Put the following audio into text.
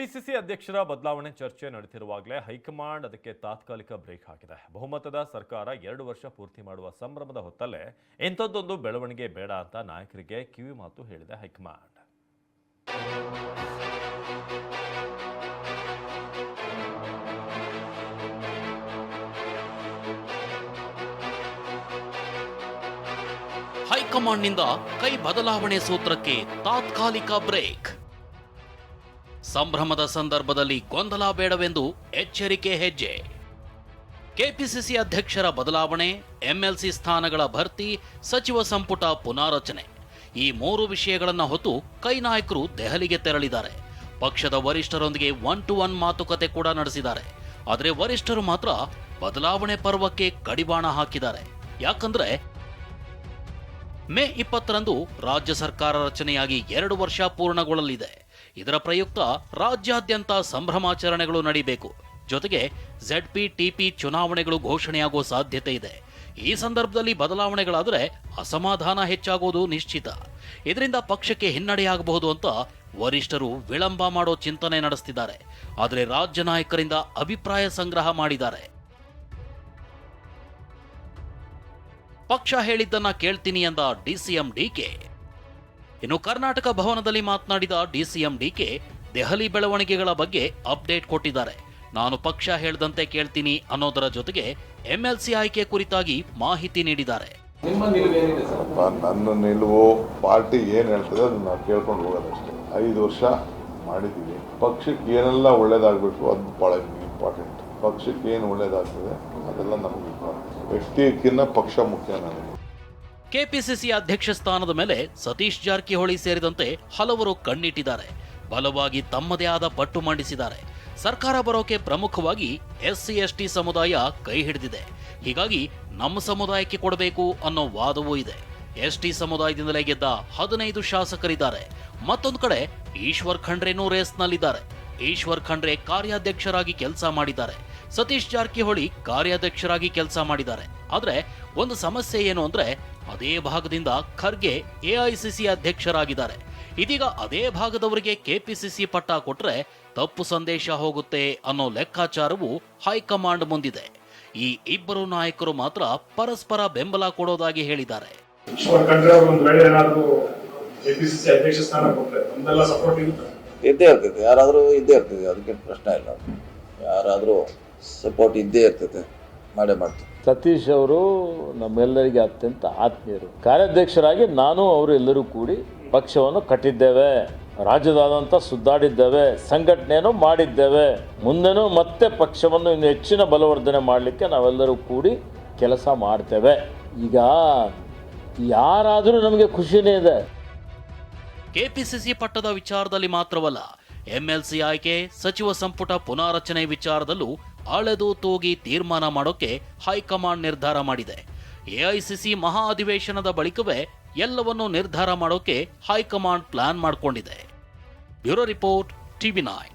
PCC ಅಧ್ಯಕ್ಷರ ಬದಲಾವಣೆ ಚರ್ಚೆ ನಡೆದಿರುವಾಗಲೇ ಹೈಕಮಾಂಡ್ ಅದಕ್ಕೆ ತಾತ್ಕಾಲಿಕ ಬ್ರೇಕ್ ಹಾಕಿದೆ. ಬಹುಮತದ ಸರ್ಕಾರ ಎರಡು ವರ್ಷ ಪೂರ್ತಿ ಮಾಡುವ ಸಂಭ್ರಮದ ಹೊತ್ತಲ್ಲೇ ಇಂಥದ್ದೊಂದು ಬೆಳವಣಿಗೆ ಬೇಡ ಅಂತ ನಾಯಕರಿಗೆ ಕಿವಿ ಮಾತು ಹೇಳಿದೆ ಹೈಕಮಾಂಡ್. ಹೈಕಮಾಂಡ್ನಿಂದ ಕೈ ಬದಲಾವಣೆ ಸೂತ್ರಕ್ಕೆ ತಾತ್ಕಾಲಿಕ ಬ್ರೇಕ್. ಸಂಭ್ರಮದ ಸಂದರ್ಭದಲ್ಲಿ ಗೊಂದಲ ಬೇಡವೆಂದು ಎಚ್ಚರಿಕೆ ಹೆಜ್ಜೆ. ಕೆಪಿಸಿಸಿ ಅಧ್ಯಕ್ಷರ ಬದಲಾವಣೆ, ಎಂಎಲ್ಸಿ ಸ್ಥಾನಗಳ ಭರ್ತಿ, ಸಚಿವ ಸಂಪುಟ ಪುನಾರಚನೆ. ಈ ಮೂರು ವಿಷಯಗಳನ್ನು ಹೊತ್ತು ಕೈ ನಾಯಕರು ದೆಹಲಿಗೆ ತೆರಳಿದ್ದಾರೆ. ಪಕ್ಷದ ವರಿಷ್ಠರೊಂದಿಗೆ ಒನ್ ಟು ಒನ್ ಮಾತುಕತೆ ಕೂಡ ನಡೆಸಿದ್ದಾರೆ. ಆದರೆ ವರಿಷ್ಠರು ಮಾತ್ರ ಬದಲಾವಣೆ ಪರ್ವಕ್ಕೆ ಕಡಿವಾಣ ಹಾಕಿದ್ದಾರೆ. ಯಾಕಂದ್ರೆ ಮೇ ಇಪ್ಪತ್ತರಂದು ರಾಜ್ಯ ಸರ್ಕಾರ ರಚನೆಯಾಗಿ ಎರಡು ವರ್ಷ ಪೂರ್ಣಗೊಳ್ಳಲಿದೆ. ಇದರ ಪ್ರಯುಕ್ತ ರಾಜ್ಯಾದ್ಯಂತ ಸಂಭ್ರಮಾಚರಣೆಗಳು ನಡೀಬೇಕು. ಜೊತೆಗೆ ಜೆಡ್ಪಿ ಟಿಪಿ ಚುನಾವಣೆಗಳು ಘೋಷಣೆಯಾಗುವ ಸಾಧ್ಯತೆ ಇದೆ. ಈ ಸಂದರ್ಭದಲ್ಲಿ ಬದಲಾವಣೆಗಳಾದರೆ ಅಸಮಾಧಾನ ಹೆಚ್ಚಾಗುವುದು ನಿಶ್ಚಿತ. ಇದರಿಂದ ಪಕ್ಷಕ್ಕೆ ಹಿನ್ನಡೆಯಾಗಬಹುದು ಅಂತ ವರಿಷ್ಠರು ವಿಳಂಬ ಮಾಡೋ ಚಿಂತನೆ ನಡೆಸ್ತಿದ್ದಾರೆ. ಆದರೆ ರಾಜ್ಯ ನಾಯಕರಿಂದ ಅಭಿಪ್ರಾಯ ಸಂಗ್ರಹ ಮಾಡಿದ್ದಾರೆ. ಪಕ್ಷ ಹೇಳಿದ್ದನ್ನ ಕೇಳ್ತೀನಿ ಎಂದ ಡಿಸಿಎಂ ಡಿಕೆ ಇನ್ನು ಕರ್ನಾಟಕ ಭವನದಲ್ಲಿ ಮಾತನಾಡಿದ ಡಿಸಿಎಂ ಡಿಕೆ ದೆಹಲಿ ಬೆಳವಣಿಗೆಗಳ ಬಗ್ಗೆ ಅಪ್ಡೇಟ್ ಕೊಟ್ಟಿದ್ದಾರೆ. ನಾನು ಪಕ್ಷ ಹೇಳ್ದಂತೆ ಕೇಳ್ತೀನಿ ಅನ್ನೋದರ ಜೊತೆಗೆ ಎಂಎಲ್ಸಿ ಆಯ್ಕೆ ಕುರಿತಾಗಿ ಮಾಹಿತಿ ನೀಡಿದ್ದಾರೆ. ನನ್ನ ನಿಲುವು ಪಾರ್ಟಿ ಏನು ಹೇಳ್ತದೆ ಅದನ್ನ ನಾವು ಕೇಳ್ಕೊಂಡು ಹೋಗೋದಷ್ಟೇ. ಐದು ವರ್ಷ ಮಾಡಿದ್ದೀವಿ ಪಕ್ಷಕ್ಕೆ ಏನೆಲ್ಲ ಒಳ್ಳೇದಾಗಬೇಕು ಅದು ಭಾಳ ಇಂಪಾರ್ಟೆಂಟ್ ಪಕ್ಷಕ್ಕೆ ಏನು ಒಳ್ಳೇದಾಗ್ತದೆ ಅದೆಲ್ಲ ನಮಗೆ ವ್ಯಕ್ತಿಯಕ್ಕಿಂತ ಪಕ್ಷ ಮುಖ್ಯ ನನಗೆ. ಕೆಪಿಸಿಸಿ ಅಧ್ಯಕ್ಷ ಸ್ಥಾನದ ಮೇಲೆ ಸತೀಶ್ ಜಾರಕಿಹೊಳಿ ಸೇರಿದಂತೆ ಹಲವರು ಕಣ್ಣಿಟ್ಟಿದ್ದಾರೆ. ಬಲವಾಗಿ ತಮ್ಮದೇ ಆದ ಪಟ್ಟು ಮಂಡಿಸಿದ್ದಾರೆ. ಸರ್ಕಾರ ಬರೋಕೆ ಪ್ರಮುಖವಾಗಿ ಎಸ್ಸಿ ಎಸ್ಟಿ ಸಮುದಾಯ ಕೈ ಹಿಡಿದಿದೆ. ಹೀಗಾಗಿ ನಮ್ಮ ಸಮುದಾಯಕ್ಕೆ ಕೊಡಬೇಕು ಅನ್ನೋ ವಾದವೂ ಇದೆ. ಎಸ್ಟಿ ಸಮುದಾಯದಿಂದಲೇ ಗೆದ್ದ ಹದಿನೈದು ಶಾಸಕರಿದ್ದಾರೆ. ಮತ್ತೊಂದು ಕಡೆ ಈಶ್ವರ್ ಖಂಡ್ರೆನೂ ರೇಸ್ನಲ್ಲಿದ್ದಾರೆ. ಈಶ್ವರ್ ಖಂಡ್ರೆ ಕಾರ್ಯಾಧ್ಯಕ್ಷರಾಗಿ ಕೆಲಸ ಮಾಡಿದ್ದಾರೆ. ಸತೀಶ್ ಜಾರಕಿಹೊಳಿ ಕಾರ್ಯಾಧ್ಯಕ್ಷರಾಗಿ ಕೆಲಸ ಮಾಡಿದ್ದಾರೆ. ಆದ್ರೆ ಒಂದು ಸಮಸ್ಯೆ ಏನು ಅಂದ್ರೆ ಅದೇ ಭಾಗದಿಂದ ಖರ್ಗೆ ಎಐಸಿಸಿ ಅಧ್ಯಕ್ಷರಾಗಿದ್ದಾರೆ. ಇದೀಗ ಅದೇ ಭಾಗದವರಿಗೆ ಕೆಪಿಸಿಸಿ ಪಟ್ಟ ಕೊಟ್ರೆ ತಪ್ಪು ಸಂದೇಶ ಹೋಗುತ್ತೆ ಅನ್ನೋ ಲೆಕ್ಕಾಚಾರವು ಹೈಕಮಾಂಡ್ ಮುಂದಿದೆ. ಈ ಇಬ್ಬರು ನಾಯಕರು ಮಾತ್ರ ಪರಸ್ಪರ ಬೆಂಬಲ ಕೊಡೋದಾಗಿ ಹೇಳಿದ್ದಾರೆ. ಒಂದು ವೇಳೆ ಏನಾದ್ರು ಕೆಪಿಸಿಸಿ ಅಧ್ಯಕ್ಷ ಸ್ಥಾನ ಕೊಟ್ಟರೆ ಸಪೋರ್ಟ್ ಇರುತ್ತೆ. ಇದ್ದೇ ಇರ್ತೈತೆ. ಯಾರಾದರೂ ಇದ್ದೇ ಇರ್ತೈತೆ. ಅದಕ್ಕೆ ಪ್ರಶ್ನೆ ಇಲ್ಲ. ಯಾರಾದರೂ ಸಪೋರ್ಟ್ ಇದ್ದೇ ಇರ್ತೈತೆ. ಮಾಡೇ ಮಾಡ್ತೀವಿ. ಸತೀಶ್ ಅವರು ನಮ್ಮೆಲ್ಲರಿಗೆ ಅತ್ಯಂತ ಆತ್ಮೀಯರು. ಕಾರ್ಯಾಧ್ಯಕ್ಷರಾಗಿ ನಾನು ಅವರು ಎಲ್ಲರೂ ಕೂಡಿ ಪಕ್ಷವನ್ನು ಕಟ್ಟಿದ್ದೇವೆ. ರಾಜ್ಯದಾದಂಥ ಸುದ್ದಾಡಿದ್ದೇವೆ. ಸಂಘಟನೆಯನ್ನು ಮಾಡಿದ್ದೇವೆ. ಮುಂದೆನೂ ಮತ್ತೆ ಪಕ್ಷವನ್ನು ಇನ್ನು ಹೆಚ್ಚಿನ ಬಲವರ್ಧನೆ ಮಾಡಲಿಕ್ಕೆ ನಾವೆಲ್ಲರೂ ಕೂಡಿ ಕೆಲಸ ಮಾಡ್ತೇವೆ. ಈಗ ಯಾರಾದರೂ ನಮಗೆ ಖುಷಿನೇ ಇದೆ. ಕೆಪಿಸಿಸಿ ಪಟ್ಟದ ವಿಚಾರದಲ್ಲಿ ಮಾತ್ರವಲ್ಲ, ಎಂಎಲ್ಸಿ ಆಯ್ಕೆ, ಸಚಿವ ಸಂಪುಟ ಪುನಾರಚನೆ ವಿಚಾರದಲ್ಲೂ ಅಳೆದು ತೂಗಿ ತೀರ್ಮಾನ ಮಾಡೋಕೆ ಹೈಕಮಾಂಡ್ ನಿರ್ಧಾರ ಮಾಡಿದೆ. ಎಐಸಿಸಿ ಮಹಾ ಅಧಿವೇಶನದ ಬಳಿಕವೇ ಎಲ್ಲವನ್ನೂ ನಿರ್ಧಾರ ಮಾಡೋಕೆ ಹೈಕಮಾಂಡ್ ಪ್ಲಾನ್ ಮಾಡಿಕೊಂಡಿದೆ. Bureau report TV nine.